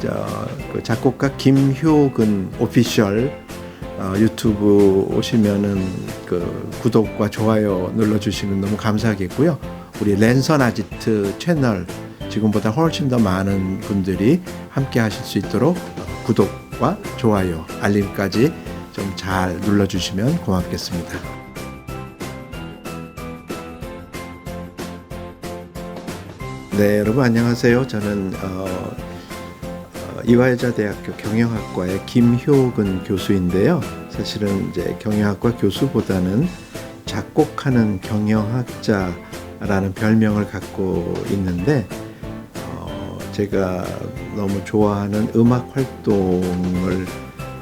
저, 그 작곡가 김효근 오피셜 어, 유튜브 오시면은 그 구독과 좋아요 눌러주시면 너무 감사하겠고요. 우리 랜선 아지트 채널 지금보다 훨씬 더 많은 분들이 함께 하실 수 있도록 구독과 좋아요, 알림까지 좀 잘 눌러주시면 고맙겠습니다. 네, 여러분 안녕하세요. 저는 어, 어, 이화여자대학교 경영학과의 김효근 교수인데요. 사실은 이제 경영학과 교수보다는 작곡하는 경영학자라는 별명을 갖고 있는데 어, 제가 너무 좋아하는 음악 활동을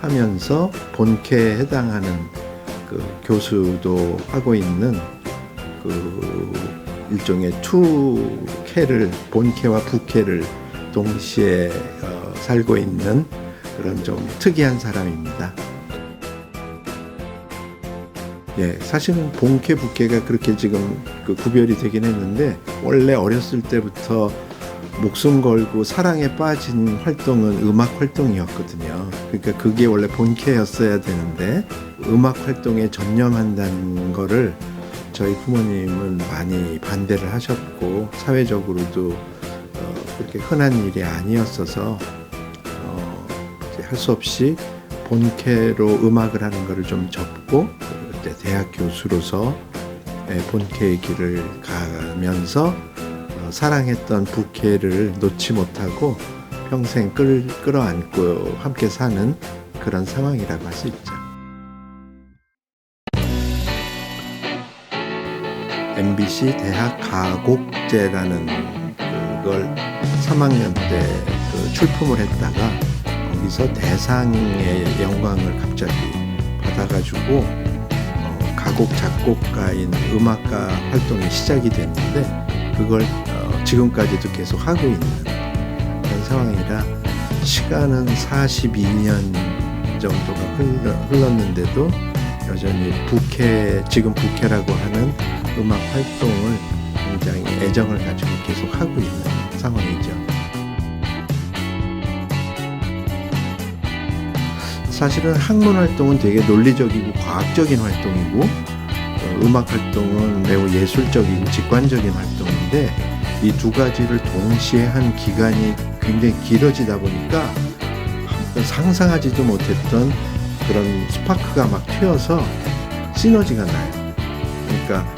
하면서 본캐에 해당하는 그 교수도 하고 있는 그 일종의 투캐를 본캐와 부캐를 동시에 어, 살고 있는 그런 좀 특이한 사람입니다. 예, 사실은 본캐 부캐가 그렇게 지금 그 구별이 되긴 했는데 원래 어렸을 때부터 목숨 걸고 사랑에 빠진 활동은 음악 활동이었거든요. 그러니까 그게 원래 본캐였어야 되는데 음악 활동에 전념한다는 거를 저희 부모님은 많이 반대를 하셨고 사회적으로도 어, 그렇게 흔한 일이 아니었어서 어, 할 수 없이 본캐로 음악을 하는 거를 좀 접고 그때 대학 교수로서 예, 본캐의 길을 가면서 어, 사랑했던 부캐를 놓지 못하고 평생 끌, 끌어안고 함께 사는 그런 상황이라고 할 수 있죠. MBC 대학 가곡제라는 그걸 3학년 때 그 출품을 했다가 거기서 대상의 영광을 갑자기 받아가지고 어, 가곡 작곡가인 음악가 활동이 시작이 됐는데 그걸 어, 지금까지도 계속 하고 있는 그런 상황이라 시간은 42년 정도가 흘러, 흘렀는데도 여전히 부캐 지금 부캐라고 하는 음악 활동을 굉장히 애정을 가지고 계속 하고 있는 상황이죠. 사실은 학문 활동은 되게 논리적이고 과학적인 활동이고 어, 음악 활동은 매우 예술적이고 직관적인 활동인데 이 두 가지를 동시에 한 기간이 굉장히 길어지다 보니까 상상하지도 못했던 그런 스파크가 막 튀어서 시너지가 나요. 그러니까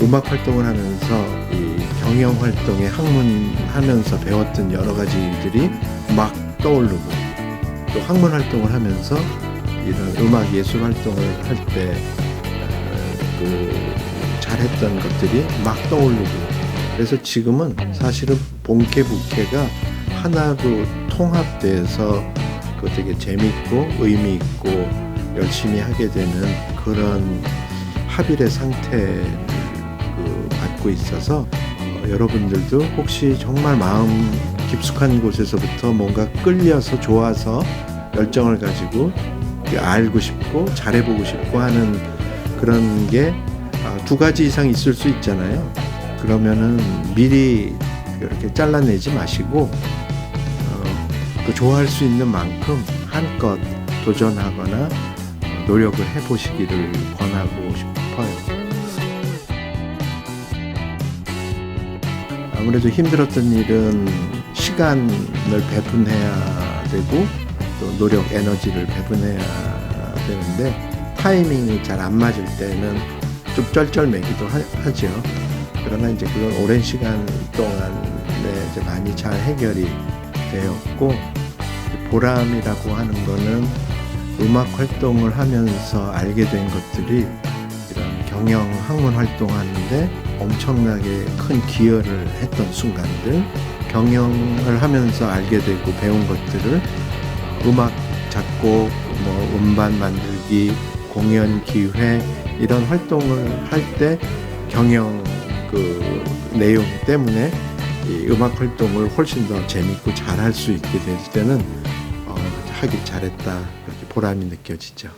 음악 활동을 하면서 이 경영 활동에 학문 하면서 배웠던 여러 가지들이 막 떠오르고 또 학문 활동을 하면서 이런 음악 예술 활동을 할 때 그 잘했던 것들이 막 떠오르고. 그래서 지금은 사실은 본캐 부캐가 하나로 통합돼서 그 되게 재밌고 의미 있고 열심히 하게 되는 그런 합일의 상태를 그 갖고 있어서 어, 여러분들도 혹시 정말 마음 깊숙한 곳에서부터 뭔가 끌려서 좋아서 열정을 가지고 알고 싶고 잘해보고 싶고 하는 그런 게 두 가지 이상 있을 수 있잖아요. 그러면은 미리 이렇게 잘라내지 마시고 어, 그 좋아할 수 있는 만큼 한껏 도전하거나 어, 노력을 해보시기를 권하고 싶어요. 아무래도 힘들었던 일은 시간을 배분해야 되고 또 노력 에너지를 배분해야 되는데 타이밍이 잘 안 맞을 때는 좀 쩔쩔매기도 하, 죠. 그러나 이제 그건 오랜 시간 동안에 이제 많이 잘 해결이 되었고 보람이라고 하는 거는 음악 활동을 하면서 알게 된 것들이 이런 경영 학문 활동하는데 엄청나게 큰 기여를 했던 순간들 경영을 하면서 알게 되고 배운 것들을 음악 작곡 뭐 음반 만들기 공연 기회 이런 활동을 할 때 경영 그 내용 때문에 이 음악 활동을 훨씬 더 재밌고 잘 할 수 있게 될 때는 어, 하길 잘했다 이렇게 보람이 느껴지죠.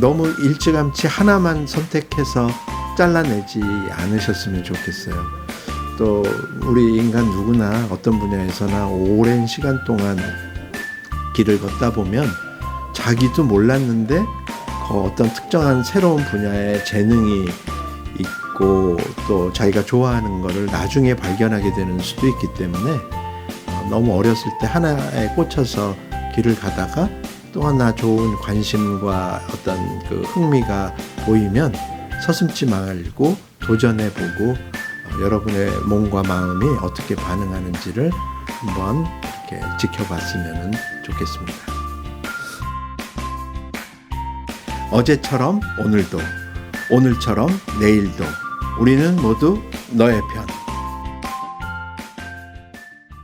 너무 일찌감치 하나만 선택해서 잘라내지 않으셨으면 좋겠어요. 또 우리 인간 누구나 어떤 분야에서나 오랜 시간 동안 길을 걷다 보면 자기도 몰랐는데 그 어떤 특정한 새로운 분야에 재능이 있고 또 자기가 좋아하는 거를 나중에 발견하게 되는 수도 있기 때문에 어, 너무 어렸을 때 하나에 꽂혀서 길을 가다가 또 하나 좋은 관심과 어떤 그 흥미가 보이면 서슴지 말고 도전해보고 어, 여러분의 몸과 마음이 어떻게 반응하는지를 한번 이렇게 지켜봤으면 좋겠습니다. 어제처럼 오늘도, 오늘처럼 내일도 우리는 모두 너의 편.